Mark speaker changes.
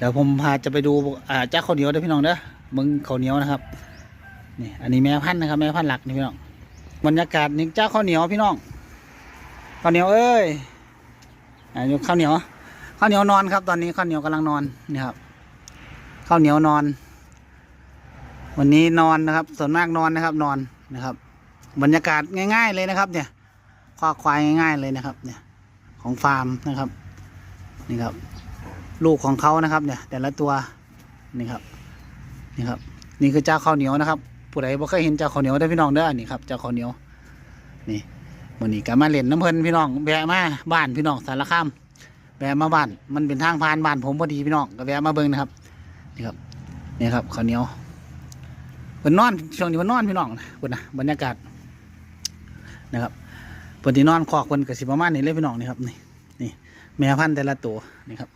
Speaker 1: เดี๋ยวผมพาจะไปดูอ่าจ้าข้าวเหนียวเด้อพี่น้องเด้อมึงข้าวเหนียวนะครับนี่อันนี้แม่พันธุ์นะครับแม่พันธุ์หลักนี่พี่น้องบรรยากาศนี่จ้าข้าวเหนียวพี่น้องข้าวเหนียวเอ้ยอ่าอยู่ข้าวเหนียวข้าวเหนียวนอนครับ ตอนนี้ข้าวเหนียวกำลังนอนนี่ครับข้าวเหนียวนอน วันนี้นอนนะครับ ส่วนมากนอนนะครับ นอนนะครับ บรรยากาศง่าย ๆเลยนะครับ เนี่ยคอกควายง่าย ๆเลยนะครับ เนี่ย ของฟาร์มนะครับ นี่ครับ ลูกของเขานะครับ เนี่ย แต่ละตัวนี่ครับนี่ครับ นี่คือเจ้าข้าวเหนียวนะครับผู้ใดบ่เคยเห็นเจ้าข้าวเหนียวได้พี่น้องเด้อนี่ครับเจ้าข้าวเหนียว นี่วันนี้ก็มาเล่นน้ำเพลินพี่น้องแวะมาบ้านพี่น้องสารคามแวะมาบ้าน มันเป็นทางผ่านบ้านผมพอดีพี่น้องก็แวะมาเบิ่งนะครับนี่ครับนี่ครับข้าวเหนียวเพิ่นนอนช่วงนี้เพิ่นนอนพี่น้องเพิ่นนะบรรยากาศนะครับเพิ่นที่นอนคอกเพิ่นก็สิประมาณนี้เลยพี่น้องนี่ครับนี่นี่แม่พันธุ์แต่ละตัวนี่ครับ